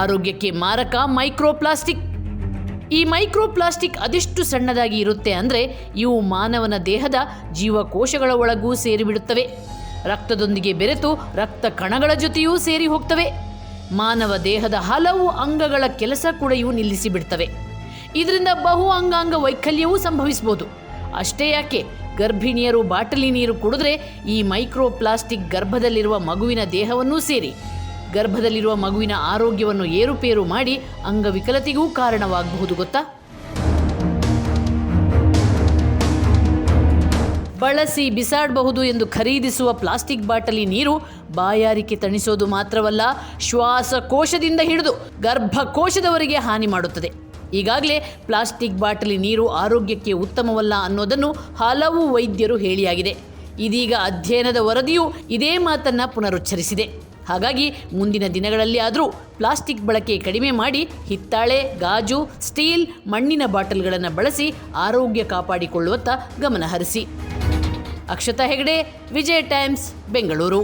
ಆರೋಗ್ಯಕ್ಕೆ ಮಾರಕ ಮೈಕ್ರೋಪ್ಲಾಸ್ಟಿಕ್. ಈ ಮೈಕ್ರೋಪ್ಲಾಸ್ಟಿಕ್ ಅದೆಷ್ಟು ಸಣ್ಣದಾಗಿ ಇರುತ್ತೆ ಅಂದರೆ ಇವು ಮಾನವನ ದೇಹದ ಜೀವಕೋಶಗಳ ಒಳಗೂ ಸೇರಿಬಿಡುತ್ತವೆ. ರಕ್ತದೊಂದಿಗೆ ಬೆರೆತು ರಕ್ತ ಕಣಗಳ ಜೊತೆಯೂ ಸೇರಿ ಹೋಗ್ತವೆ. ಮಾನವ ದೇಹದ ಹಲವು ಅಂಗಗಳ ಕೆಲಸ ಕೂಡ ಇವು ನಿಲ್ಲಿಸಿಬಿಡ್ತವೆ. ಇದರಿಂದ ಬಹು ಅಂಗಾಂಗ ವೈಕಲ್ಯವೂ ಸಂಭವಿಸಬಹುದು ಅಷ್ಟೇ ಯಾಕೆ? ಗರ್ಭಿಣಿಯರು ಬಾಟಲಿ ನೀರು ಕುಡಿದ್ರೆ ಈ ಮೈಕ್ರೋಪ್ಲಾಸ್ಟಿಕ್ ಗರ್ಭದಲ್ಲಿರುವ ಮಗುವಿನ ದೇಹವನ್ನೂ ಸೇರಿ. ಗರ್ಭದಲ್ಲಿರುವ ಮಗುವಿನ ಆರೋಗ್ಯವನ್ನು ಏರುಪೇರು ಮಾಡಿ ಅಂಗವಿಕಲತೆಗೂ ಕಾರಣವಾಗಬಹುದು, ಗೊತ್ತಾ? ಬಳಸಿ ಬಿಸಾಡಬಹುದು ಎಂದು ಖರೀದಿಸುವ ಪ್ಲಾಸ್ಟಿಕ್ ಬಾಟಲಿ ನೀರು ಬಾಯಾರಿಕೆ ತಣಿಸೋದು ಮಾತ್ರವಲ್ಲ, ಶ್ವಾಸಕೋಶದಿಂದ ಹಿಡಿದು ಗರ್ಭಕೋಶದವರಿಗೆ ಹಾನಿ ಮಾಡುತ್ತದೆ. ಈಗಾಗಲೇ ಪ್ಲಾಸ್ಟಿಕ್ ಬಾಟಲಿ ನೀರು ಆರೋಗ್ಯಕ್ಕೆ ಉತ್ತಮವಲ್ಲ ಅನ್ನೋದನ್ನು ಹಲವು ವೈದ್ಯರು ಹೇಳಿಯಾಗಿದೆ. ಇದೀಗ ಅಧ್ಯಯನದ ವರದಿಯು ಇದೇ ಮಾತನ್ನ ಪುನರುಚ್ಚರಿಸಿದೆ. ಹಾಗಾಗಿ ಮುಂದಿನ ದಿನಗಳಲ್ಲಿ ಆದರೂ ಪ್ಲಾಸ್ಟಿಕ್ ಬಳಕೆ ಕಡಿಮೆ ಮಾಡಿ ಹಿತ್ತಾಳೆ, ಗಾಜು, ಸ್ಟೀಲ್, ಮಣ್ಣಿನ ಬಾಟಲ್ಗಳನ್ನು ಬಳಸಿ ಆರೋಗ್ಯ ಕಾಪಾಡಿಕೊಳ್ಳುವತ್ತ ಗಮನ ಹರಿಸಿ. ಅಕ್ಷತಾ ಹೆಗಡೆ, ವಿಜಯ ಟೈಮ್ಸ್, ಬೆಂಗಳೂರು.